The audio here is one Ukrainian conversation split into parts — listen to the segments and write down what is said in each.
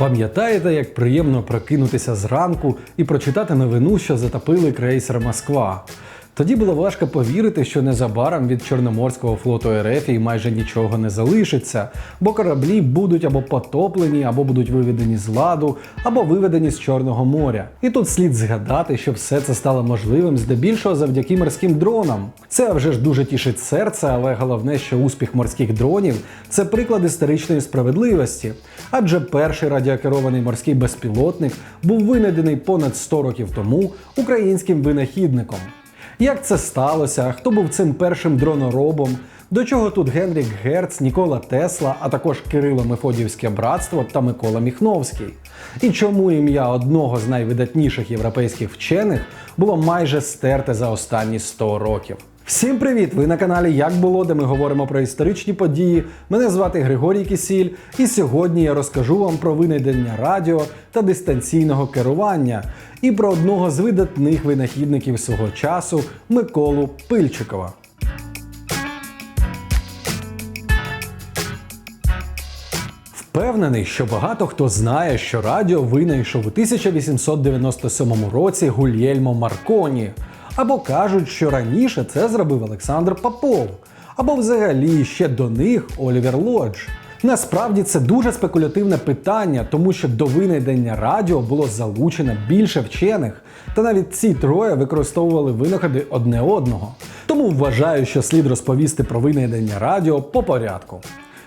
Пам'ятаєте, як приємно прокинутися зранку і прочитати новину, що затопили крейсер Москва? Тоді було важко повірити, що незабаром від Чорноморського флоту РФ і майже нічого не залишиться, бо кораблі будуть або потоплені, або будуть виведені з ладу, або виведені з Чорного моря. І тут слід згадати, що все це стало можливим здебільшого завдяки морським дронам. Це вже ж дуже тішить серце, але головне, що успіх морських дронів це приклад історичної справедливості. Адже перший радіокерований морський безпілотник був винайдений понад 100 років тому українським винахідником. Як це сталося? Хто був цим першим дроноробом? До чого тут Генрік Герц, Нікола Тесла, а також Кирило Мефодіївське братство та Микола Міхновський? І чому ім'я одного з найвидатніших європейських вчених було майже стерте за останні 100 років? Всім привіт! Ви на каналі Як було, де ми говоримо про історичні події. Мене звати Григорій Кісіль, і сьогодні я розкажу вам про винайдення радіо та дистанційного керування і про одного з видатних винахідників свого часу Миколу Пильчикова. Впевнений, що багато хто знає, що радіо винайшов у 1897 році Гульєльмо Марконі. Або кажуть, що раніше це зробив Олександр Попов, або взагалі ще до них Олівер Лодж. Насправді це дуже спекулятивне питання, тому що до винайдення радіо було залучено більше вчених, та навіть ці троє використовували винаходи одне одного. Тому вважаю, що слід розповісти про винайдення радіо по порядку.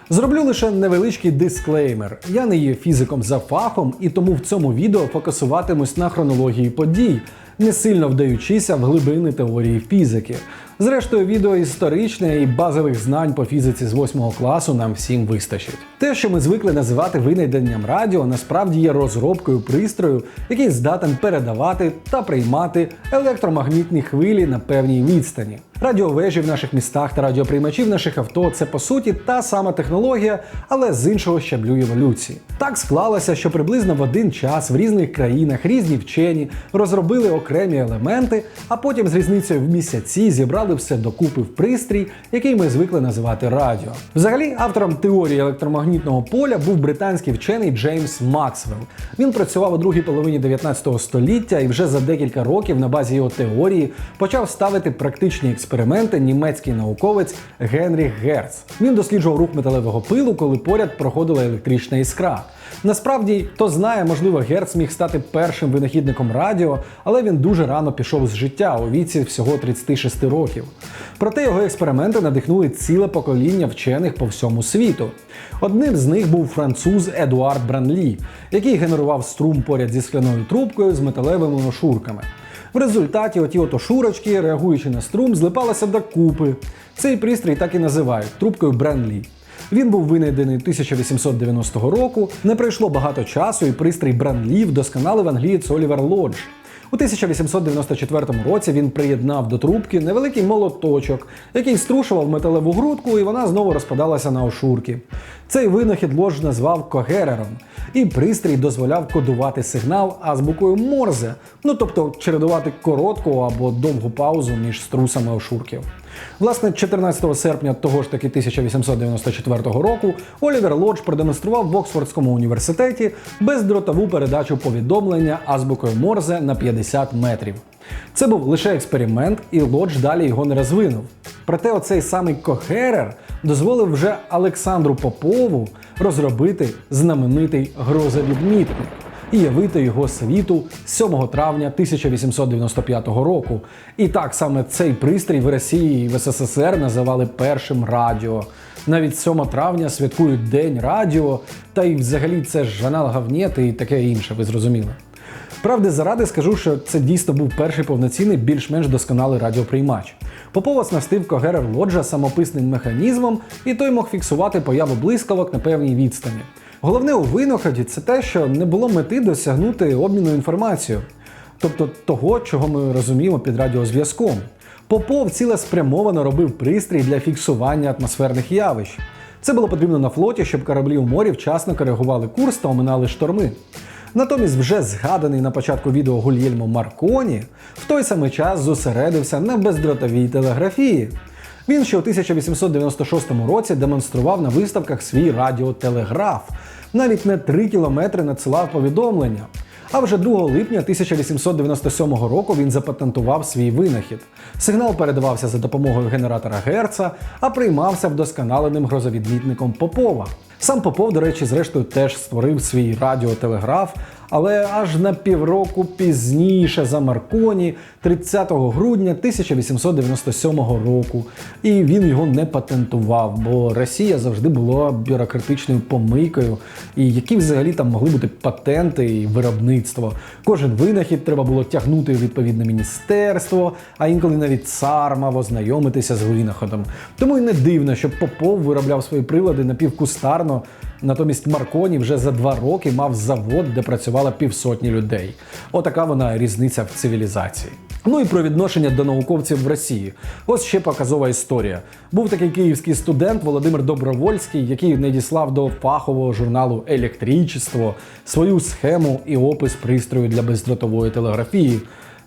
Зроблю лише невеличкий дисклеймер. Я не є фізиком за фахом, і тому в цьому відео фокусуватимусь на хронології подій, не сильно вдаючися в глибини теорії фізики. Зрештою, відео історичне і базових знань по фізиці з 8 класу нам всім вистачить. Те, що ми звикли називати винайденням радіо, насправді є розробкою пристрою, який здатен передавати та приймати електромагнітні хвилі на певній відстані. Радіовежі в наших містах та радіоприймачі в наших авто це по суті та сама технологія, але з іншого щаблю еволюції. Так склалося, що приблизно в один час в різних країнах різні вчені розробили окремі елементи, а потім з різницею в місяці зібрали все докупи в пристрій, який ми звикли називати радіо. Взагалі, автором теорії електромагнітного поля був британський вчений Джеймс Максвелл. Він працював у другій половині 19 століття і вже за декілька років на базі його теорії почав ставити практичні експерименти німецький науковець Генріх Герц. Він досліджував рух металевого пилу, коли поряд проходила електрична іскра. Насправді, хто знає, можливо, Герц міг стати першим винахідником радіо, але він дуже рано пішов з життя у віці всього 36 років. Проте його експерименти надихнули ціле покоління вчених по всьому світу. Одним з них був француз Едуард Бранлі, який генерував струм поряд зі скляною трубкою з металевими ошурками. В результаті оті ото шурочки, реагуючи на струм, злипалися до купи. Цей пристрій так і називають трубкою Бренлі. Він був винайдений 1890 року. Не пройшло багато часу, і пристрій Бренлі вдосконалив англієць Олівер Лодж. У 1894 році він приєднав до трубки невеликий молоточок, який струшував металеву грудку, і вона знову розпадалася на ошурки. Цей винахід лож назвав когерером, і пристрій дозволяв кодувати сигнал азбукою Морзе, ну тобто чередувати коротку або довгу паузу між струсами ошурків. Власне, 14 серпня того ж таки 1894 року Олівер Лодж продемонстрував в Оксфордському університеті бездротову передачу повідомлення азбукою Морзе на 50 метрів. Це був лише експеримент, і Лодж далі його не розвинув. Проте оцей самий Кохерер дозволив вже Олександру Попову розробити знаменитий грозовідмітник і явити його світу 7 травня 1895 року. І так саме цей пристрій в Росії і в СССР називали першим радіо. Навіть 7 травня святкують День радіо, та й взагалі це ж аналогов нет і таке інше, ви зрозуміли. Правди заради скажу, що це дійсно був перший повноцінний, більш-менш досконалий радіоприймач. Попов оснастив когерер лоджа самописним механізмом, і той мог фіксувати появу блискавок на певній відстані. Головне у винаході це те, що не було мети досягнути обміну інформацією, тобто того, чого ми розуміємо під радіозв'язком. Попов цілеспрямовано робив пристрій для фіксування атмосферних явищ. Це було потрібно на флоті, щоб кораблі у морі вчасно коригували курс та оминали шторми. Натомість вже згаданий на початку відео Гульєльмо Марконі в той самий час зосередився на бездротовій телеграфії. Він ще у 1896 році демонстрував на виставках свій радіотелеграф. Навіть не 3 кілометри надсилав повідомлення. А вже 2 липня 1897 року він запатентував свій винахід. Сигнал передавався за допомогою генератора Герца, а приймався вдосконаленим грозовідмітником Попова. Сам Попов, до речі, зрештою теж створив свій радіотелеграф, але аж на півроку пізніше за Марконі, 30 грудня 1897 року. І він його не патентував, бо Росія завжди була бюрократичною помийкою. І які взагалі там могли бути патенти і виробництво. Кожен винахід треба було тягнути у відповідне міністерство, а інколи навіть цар мав ознайомитися з винаходом. Тому й не дивно, що Попов виробляв свої прилади напівкустарно. Натомість Марконі вже за два роки мав завод, де працювало півсотні людей. Отака вона різниця в цивілізації. Ну і про відношення до науковців в Росії. Ось ще показова історія. Був такий київський студент Володимир Добровольський, який надіслав до фахового журналу Електричество свою схему і опис пристрою для бездротової телеграфії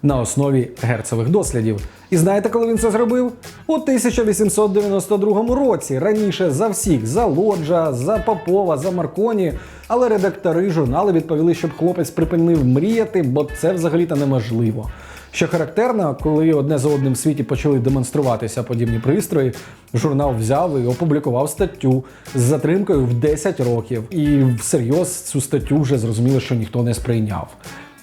на основі герцевих дослідів. І знаєте, коли він це зробив? У 1892 році. Раніше за всіх, за Лоджа, за Попова, за Марконі. Але редактори журналу відповіли, щоб хлопець припинив мріяти, бо це взагалі-то неможливо. Що характерно, коли одне за одним в світі почали демонструватися подібні пристрої, журнал взяв і опублікував статтю з затримкою в 10 років. І всерйоз цю статтю вже зрозуміло, що ніхто не сприйняв.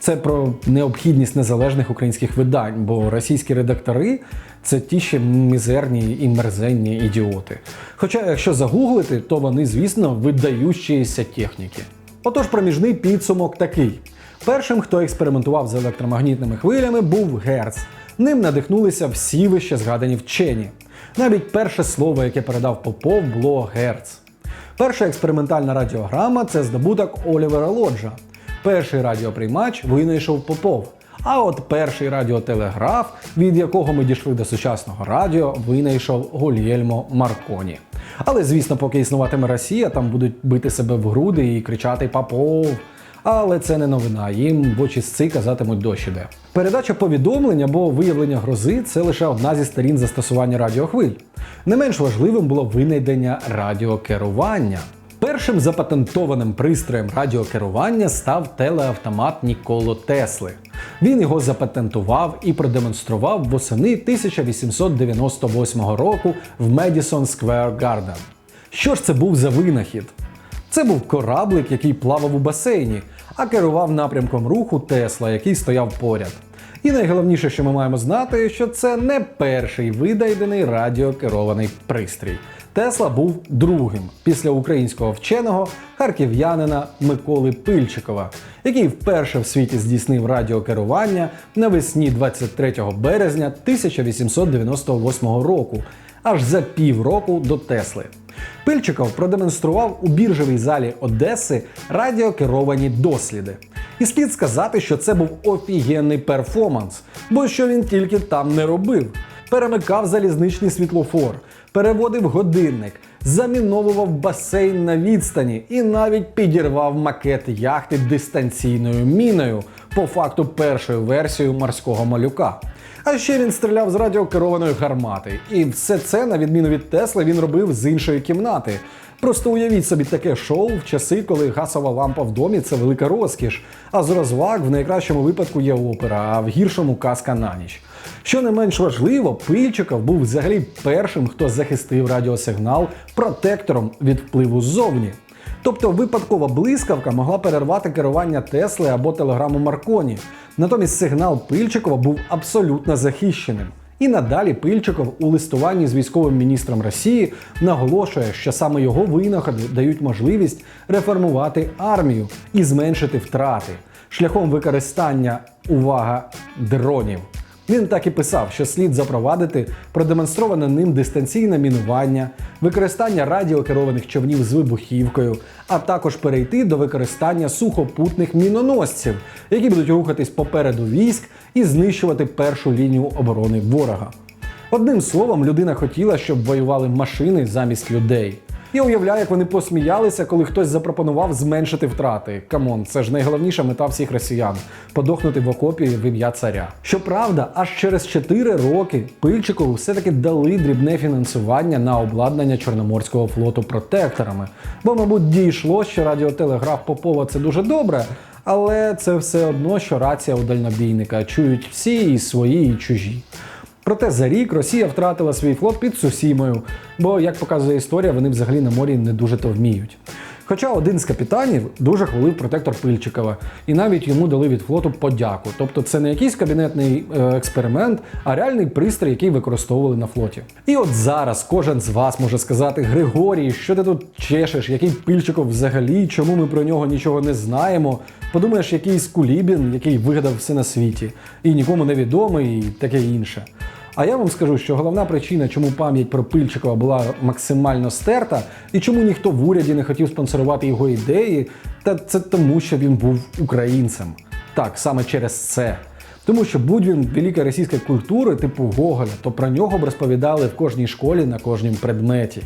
Це про необхідність незалежних українських видань, бо російські редактори це ті ще мізерні і мерзенні ідіоти. Хоча, якщо загуглити, то вони, звісно, видаючіся техніки. Отож, проміжний підсумок такий: першим, хто експериментував з електромагнітними хвилями, був Герц. Ним надихнулися всі вище згадані вчені. Навіть перше слово, яке передав Попов, було Герц. Перша експериментальна радіограма це здобуток Олівера Лоджа. Перший радіоприймач винайшов Попов. А от перший радіотелеграф, від якого ми дійшли до сучасного радіо, винайшов Гульєльмо Марконі. Але звісно, поки існуватиме Росія, там будуть бити себе в груди і кричати Попов. Але це не новина, їм в очі сци казатимуть дощ іде. Передача повідомлень або виявлення грози це лише одна зі сторін застосування радіохвиль. Не менш важливим було винайдення радіокерування. Першим запатентованим пристроєм радіокерування став телеавтомат Ніколо Тесли. Він його запатентував і продемонстрував восени 1898 року в Медісон Сквер Гарден. Що ж це був за винахід? Це був кораблик, який плавав у басейні, а керував напрямком руху Тесла, який стояв поряд. І найголовніше, що ми маємо знати, що це не перший видайдений радіокерований пристрій. Тесла був другим після українського вченого харків'янина Миколи Пильчикова, який вперше в світі здійснив радіокерування навесні 23 березня 1898 року, аж за півроку до Тесли. Пильчиков продемонстрував у біржовій залі Одеси радіокеровані досліди. І слід сказати, що це був офігенний перформанс, бо що він тільки там не робив. Перемикав залізничний світлофор, переводив годинник, заміновував басейн на відстані і навіть підірвав макет яхти дистанційною міною, по факту першою версією морського малюка. А ще він стріляв з радіокерованої гармати. І все це, на відміну від Тесли, він робив з іншої кімнати. Просто уявіть собі таке шоу в часи, коли гасова лампа в домі це велика розкіш. А з розваг в найкращому випадку є опера, а в гіршому казка на ніч. Що не менш важливо, Пильчиков був взагалі першим, хто захистив радіосигнал протектором від впливу ззовні. Тобто випадкова блискавка могла перервати керування Тесли або телеграму Марконі. Натомість сигнал Пильчикова був абсолютно захищеним. І надалі Пильчиков у листуванні з військовим міністром Росії наголошує, що саме його винаходи дають можливість реформувати армію і зменшити втрати шляхом використання увага дронів. Він так і писав, що слід запровадити продемонстроване ним дистанційне мінування, використання радіокерованих човнів з вибухівкою, а також перейти до використання сухопутних міноносців, які будуть рухатись попереду військ і знищувати першу лінію оборони ворога. Одним словом, людина хотіла, щоб воювали машини замість людей. Я уявляю, як вони посміялися, коли хтось запропонував зменшити втрати. Камон, це ж найголовніша мета всіх росіян подохнути в окопі в ім'я царя. Щоправда, аж через 4 роки Пильчикову все-таки дали дрібне фінансування на обладнання Чорноморського флоту протекторами. Бо, мабуть, дійшло, що радіотелеграф Попова це дуже добре. Але це все одно, що рація у дальнобійника чують всі і свої, і чужі. Проте за рік Росія втратила свій флот під Сусімою, бо, як показує історія, вони взагалі на морі не дуже то вміють. Хоча один з капітанів дуже хвалив протектор Пильчикова, і навіть йому дали від флоту подяку. Тобто це не якийсь кабінетний е, експеримент, а реальний пристрій, який використовували на флоті. І от зараз кожен з вас може сказати: Григорій, що ти тут чешеш, який Пильчиков взагалі, чому ми про нього нічого не знаємо? Подумаєш, якийсь кулібін, який вигадав все на світі, і нікому не відомий, і таке інше. А я вам скажу, що головна причина, чому пам'ять про Пильчикова була максимально стерта, і чому ніхто в уряді не хотів спонсорувати його ідеї, та це тому, що він був українцем. Так, саме через це. Тому що будь він великої російської культури, типу Гоголя, то про нього б розповідали в кожній школі на кожнім предметі.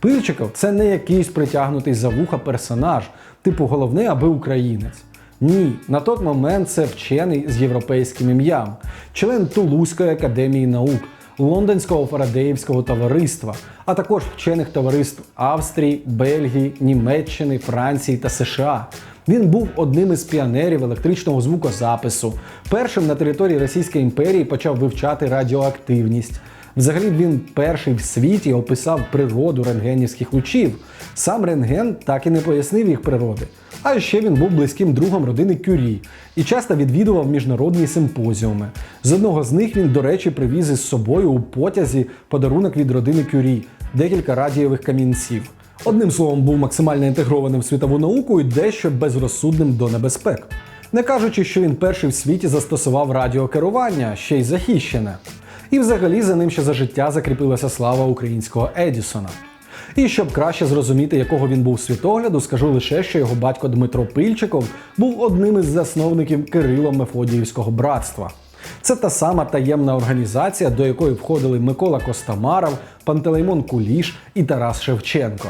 Пильчиков це не якийсь притягнутий за вуха персонаж, типу головне, аби українець. Ні, на той момент це вчений з європейським ім'ям, член Тулузької академії наук, Лондонського Фарадеївського товариства, а також вчених товариств Австрії, Бельгії, Німеччини, Франції та США. Він був одним із піонерів електричного звукозапису. Першим на території Російської імперії почав вивчати радіоактивність. Взагалі він перший в світі описав природу рентгенівських лучів. Сам рентген так і не пояснив їх природи. А ще він був близьким другом родини Кюрі і часто відвідував міжнародні симпозіуми. З одного з них він, до речі, привіз із собою у потязі подарунок від родини Кюрі декілька радієвих камінців. Одним словом, був максимально інтегрованим в світову науку і дещо безрозсудним до небезпек. Не кажучи, що він перший в світі застосував радіокерування, ще й захищене. І взагалі за ним ще за життя закріпилася слава українського Едісона. І щоб краще зрозуміти, якого він був світогляду, скажу лише, що його батько Дмитро Пильчиков був одним із засновників Кирило-Мефодіївського братства. Це та сама таємна організація, до якої входили Микола Костомаров, Пантелеймон Куліш і Тарас Шевченко.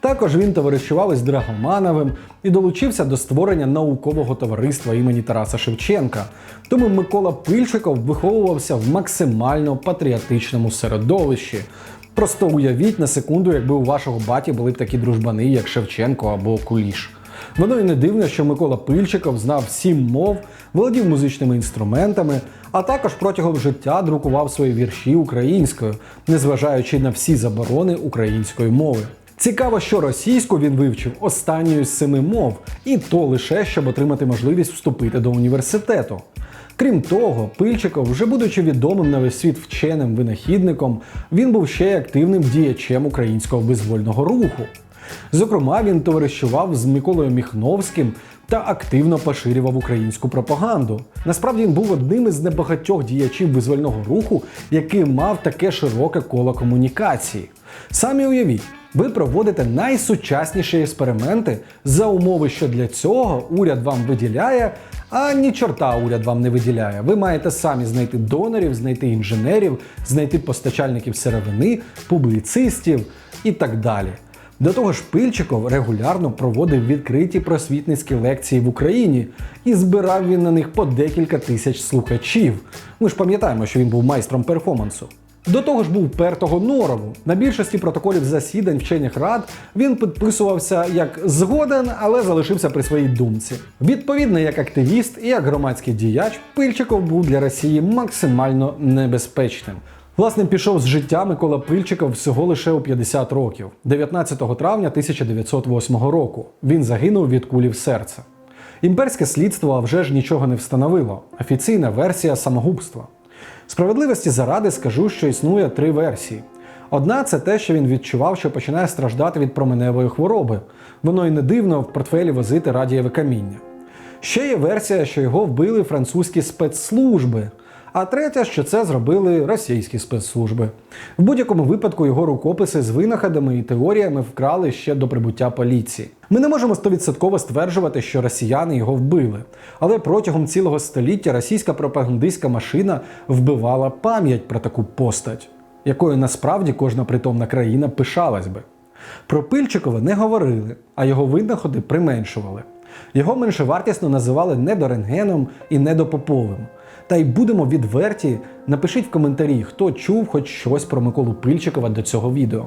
Також він товаришував із Драгомановим і долучився до створення наукового товариства імені Тараса Шевченка. Тому Микола Пильчиков виховувався в максимально патріотичному середовищі. Просто уявіть на секунду, якби у вашого баті були б такі дружбани, як Шевченко або Куліш. Воно і не дивно, що Микола Пильчиков знав сім мов, володів музичними інструментами, а також протягом життя друкував свої вірші українською, незважаючи на всі заборони української мови. Цікаво, що російську він вивчив останньою з семи мов, і то лише щоб отримати можливість вступити до університету. Крім того, Пильчиков, вже будучи відомим на весь світ вченим винахідником, він був ще й активним діячем українського визвольного руху. Зокрема, він товаришував з Миколою Міхновським та активно поширював українську пропаганду. Насправді він був одним із небагатьох діячів визвольного руху, який мав таке широке коло комунікації. Самі уявіть, ви проводите найсучасніші експерименти за умови, що для цього уряд вам виділяє, а ні чорта уряд вам не виділяє. Ви маєте самі знайти донорів, знайти інженерів, знайти постачальників сировини, публіцистів і так далі. До того ж, Пильчиков регулярно проводив відкриті просвітницькі лекції в Україні і збирав він на них по декілька тисяч слухачів. Ми ж пам'ятаємо, що він був майстром перформансу. До того ж був пертого норову. На більшості протоколів засідань вчених рад він підписувався як згоден, але залишився при своїй думці. Відповідно, як активіст і як громадський діяч, Пильчиков був для Росії максимально небезпечним. Власне, пішов з життя Микола Пильчиков всього лише у 50 років, 19 травня 1908 року. Він загинув від кулі в серце. Імперське слідство вже ж нічого не встановило. Офіційна версія самогубства. Справедливості заради скажу, що існує три версії. Одна це те, що він відчував, що починає страждати від променевої хвороби. Воно й не дивно в портфелі возити радієве каміння. Ще є версія, що його вбили французькі спецслужби. А третя, що це зробили російські спецслужби. В будь-якому випадку його рукописи з винаходами і теоріями вкрали ще до прибуття поліції. Ми не можемо стовідсотково стверджувати, що росіяни його вбили, але протягом цілого століття російська пропагандистська машина вбивала пам'ять про таку постать, якою насправді кожна притомна країна пишалась би. Про Пильчикова не говорили, а його винаходи применшували. Його меншовартісно називали недорентгеном і недопоповим. Та й будемо відверті, напишіть в коментарі, хто чув хоч щось про Миколу Пильчикова до цього відео.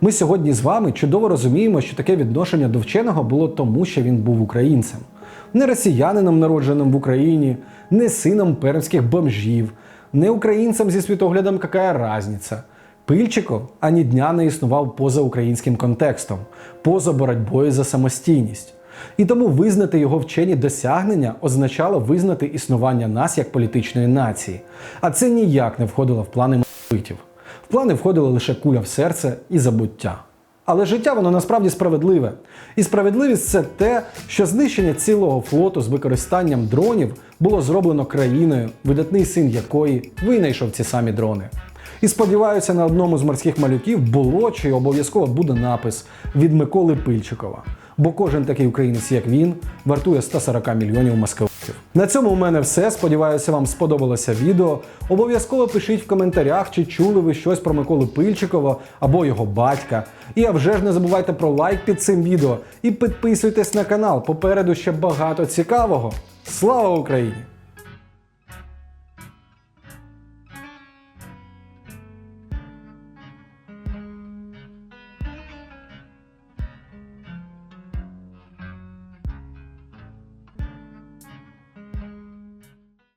Ми сьогодні з вами чудово розуміємо, що таке відношення до вченого було тому, що він був українцем, не росіянином, народженим в Україні, не сином пермських бомжів, не українцем зі світоглядом «какая разниця». Пильчиков ані дня не існував поза українським контекстом, поза боротьбою за самостійність. І тому визнати його вчені досягнення означало визнати існування нас як політичної нації. А це ніяк не входило в плани митів. В плани входила лише куля в серце і забуття. Але життя воно насправді справедливе. І справедливість це те, що знищення цілого флоту з використанням дронів було зроблено країною, видатний син якої винайшов ці самі дрони. І сподіваюся, на одному з морських малюків було чи обов'язково буде напис від Миколи Пильчикова. Бо кожен такий українець, як він, вартує 140 мільйонів московців. На цьому у мене все. Сподіваюся, вам сподобалося відео. Обов'язково пишіть в коментарях, чи чули ви щось про Миколу Пильчикова або його батька. І а вже ж не забувайте про лайк під цим відео і підписуйтесь на канал. Попереду ще багато цікавого. Слава Україні!